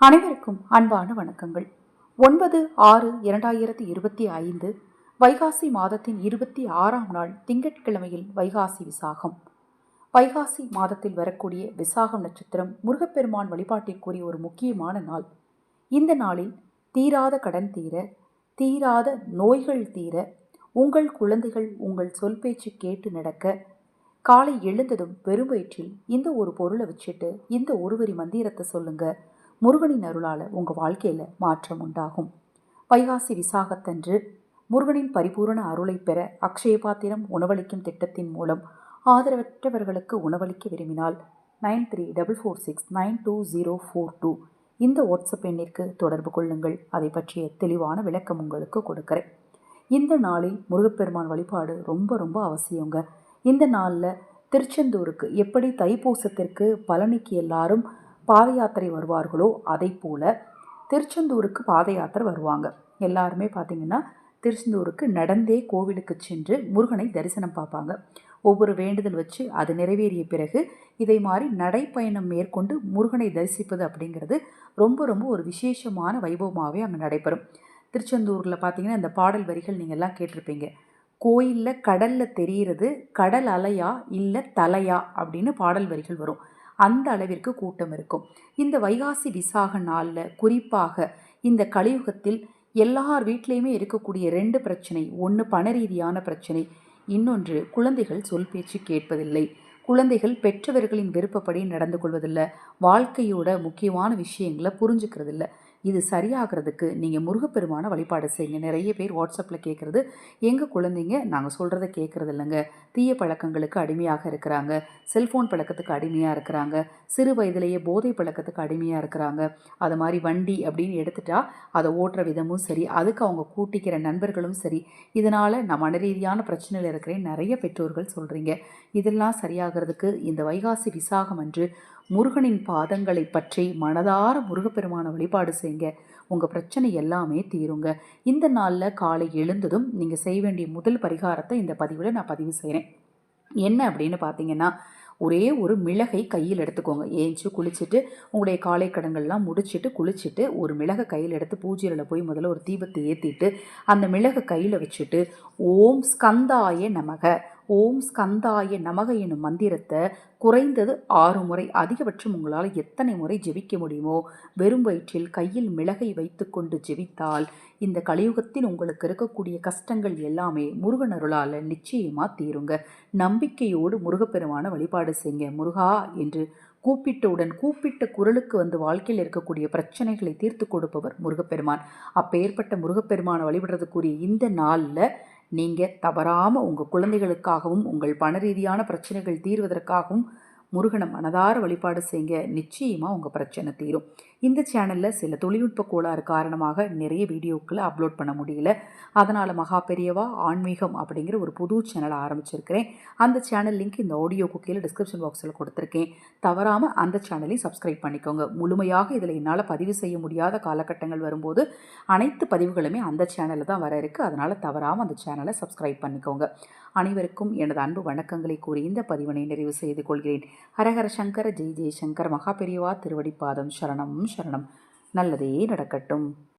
அனைவருக்கும் அன்பான வணக்கங்கள். ஒன்பது ஆறு இரண்டாயிரத்தி இருபத்தி ஐந்து வைகாசி மாதத்தின் இருபத்தி ஆறாம் நாள் திங்கட்கிழமையில் வைகாசி விசாகம். வைகாசி மாதத்தில் வரக்கூடிய விசாகம் நட்சத்திரம் முருகப்பெருமான் வழிபாட்டிற்குரிய ஒரு முக்கியமான நாள். இந்த நாளில் தீராத கடன் தீர தீராத நோய்கள் தீர உங்கள் குழந்தைகள் உங்கள் சொல் பேச்சு கேட்டு நடக்க காலை எழுந்ததும் பெருவயிற்றில் இந்த ஒரு பொருளை வச்சுட்டு இந்த ஒருவரி மந்திரத்தை சொல்லுங்கள் முருகனின் அருளால் உங்கள் வாழ்க்கையில் மாற்றம் உண்டாகும். வைகாசி விசாகத்தன்று முருகனின் பரிபூரண அருளை பெற அக்ஷய பாத்திரம் உணவளிக்கும் திட்டத்தின் மூலம் ஆதரவற்றவர்களுக்கு உணவளிக்க விரும்பினால் nine three double four six nine two zero four two இந்த வாட்ஸ்அப் எண்ணிற்கு தொடர்பு கொள்ளுங்கள். அதை பற்றிய தெளிவான விளக்கம் உங்களுக்கு கொடுக்குறேன். இந்த நாளில் முருகப்பெருமான் வழிபாடு ரொம்ப ரொம்ப அவசியங்க. இந்த நாளில் திருச்செந்தூருக்கு எப்படி தைப்பூசத்திற்கு பழனிக்கு எல்லாரும் பாத யாத்திரை வருவார்களோ அதை போல் திருச்செந்தூருக்கு பாத யாத்திரை வருவாங்க. எல்லாருமே பார்த்திங்கன்னா திருச்செந்தூருக்கு நடந்தே கோவிலுக்கு சென்று முருகனை தரிசனம் பார்ப்பாங்க. ஒவ்வொரு வேண்டுதல் வச்சு அது நிறைவேறிய பிறகு இதை மாதிரி நடைப்பயணம் மேற்கொண்டு முருகனை தரிசிப்பது அப்படிங்கிறது ரொம்ப ரொம்ப ஒரு விசேஷமான வைபவமாகவே அங்கே நடைபெறும். திருச்செந்தூரில் பார்த்தீங்கன்னா இந்த பாடல் வரிகள் நீங்கள் எல்லாம் கேட்டிருப்பீங்க. கோயிலில் கடலில் தெரிகிறது கடல் அலையா இல்லை தலையா அப்படின்னு பாடல் வரிகள் வரும். அந்த அளவிற்கு கூட்டம் இருக்கும். இந்த வைகாசி விசாக நாளில் குறிப்பாக இந்த கலியுகத்தில் எல்லார் வீட்லேயுமே இருக்கக்கூடிய ரெண்டு பிரச்சனை ஒன்று பண ரீதியான பிரச்சனை இன்னொன்று குழந்தைகள் சொல் பேச்சு கேட்பதில்லை. குழந்தைகள் பெற்றவர்களின் விருப்பப்படி நடந்து கொள்வதில்லை. வாழ்க்கையோட முக்கியமான விஷயங்களை புரிஞ்சுக்கிறதில்ல. இது சரியாகிறதுக்கு நீங்கள் முருகப்பெருமான வழிபாடு செய்யுங்க. நிறைய பேர் வாட்ஸ்அப்பில் கேட்குறது எங்கள் குழந்தைங்க? நாங்கள் சொல்கிறத கேட்குறது இல்லைங்க. தீய பழக்கங்களுக்கு அடிமையாக இருக்கிறாங்க. செல்ஃபோன் பழக்கத்துக்கு அடிமையாக இருக்கிறாங்க. சிறு வயதிலேயே போதை பழக்கத்துக்கு அடிமையாக இருக்கிறாங்க. அது மாதிரி வண்டி அப்படின்னு எடுத்துட்டா அதை ஓட்டுற விதமும் சரி அதுக்கு அவங்க கூட்டிக்கிற நண்பர்களும் சரி. இதனால் நான் மனரீதியான பிரச்சனையில் இருக்கிறேன். நிறைய பெற்றோர்கள் சொல்கிறீங்க இதெல்லாம் சரியாகிறதுக்கு இந்த வைகாசி விசாகம் அன்று முருகனின் பாதங்களை பற்றி மனதார முருகப்பெருமான வழிபாடு செய்யுங்க. உங்கள் பிரச்சனை எல்லாமே தீருங்க. இந்த நாளில் காலை எழுந்ததும் நீங்கள் செய்ய வேண்டிய முதல் பரிகாரத்தை இந்த பதிவில் நான் பதிவு செய்கிறேன் என்ன அப்படின்னு பார்த்தீங்கன்னா ஒரே ஒரு மிளகை கையில் எடுத்துக்கோங்க. ஏஞ்சி குளிச்சுட்டு உங்களுடைய காலை கடன்கள்லாம் முடிச்சுட்டு குளிச்சுட்டு ஒரு மிளகை கையில் எடுத்து பூஜையில் போய் முதல்ல ஒரு தீபத்தை ஏற்றிட்டு அந்த மிளகை கையில் வச்சுட்டு ஓம் ஸ்கந்தாய நமக. ஓம் ஸ்கந்தாய நமக எனும் மந்திரத்தை குறைந்தது ஆறு முறை அதிகபட்சம் உங்களால் எத்தனை முறை ஜெபிக்க முடியுமோ வெறும் வயிற்றில் கையில் மிளகை வைத்துக்கொண்டு ஜெபித்தால் இந்த கலியுகத்தில் உங்களுக்கு இருக்கக்கூடிய கஷ்டங்கள் எல்லாமே முருகன் அருளால் நிச்சயமாக தீருங்க. நம்பிக்கையோடு முருகப்பெருமான வழிபாடு செய்யுங்க. முருகா என்று கூப்பிட்டவுடன் கூப்பிட்ட குரலுக்கு வந்து வாழ்க்கையில் இருக்கக்கூடிய பிரச்சனைகளை தீர்த்து கொடுப்பவர் முருகப்பெருமான். அப்பேற்பட்ட முருகப்பெருமானை வழிபடுறதுக்குரிய இந்த நாளில் நீங்கள் தவறாமல் உங்கள் குழந்தைகளுக்காகவும் உங்கள் பண ரீதியான பிரச்சனைகள் தீர்வதற்காகவும் முருகனை மனதார வழிபாடு செய்யுங்க நிச்சயமாக உங்கள் பிரச்சனை தீரும். இந்த சேனலில் சில தொழில்நுட்ப கோளாறு காரணமாக நிறைய வீடியோக்களை அப்லோட் பண்ண முடியல. அதனால் மகா பெரியவா ஆன்மீகம் அப்படிங்கிற ஒரு புது சேனலை ஆரம்பிச்சிருக்கிறேன். அந்த சேனல் லிங்க் இந்த ஆடியோ குக்கியில் டிஸ்கிரிப்ஷன் பாக்ஸில் கொடுத்துருக்கேன். தவறாமல் அந்த சேனலையும் சப்ஸ்கிரைப் பண்ணிக்கோங்க. முழுமையாக இதில் என்னால் பதிவு செய்ய முடியாத காலகட்டங்கள் வரும்போது அனைத்து பதிவுகளுமே அந்த சேனலில் தான் வர இருக்குது அதனால் தவறாமல் அந்த சேனலை சப்ஸ்கிரைப் பண்ணிக்கோங்க. அனைவருக்கும் எனது அன்பு வணக்கங்களை கூறி இந்த பதிவினை நிறைவு செய்து கொள்கிறேன். ஹரஹர சங்கர ஜெய் ஜெய்சங்கர் மகா பெரியவா திருவடிப்பாதம் சரணம் சரணம். நல்லதே நடக்கட்டும்.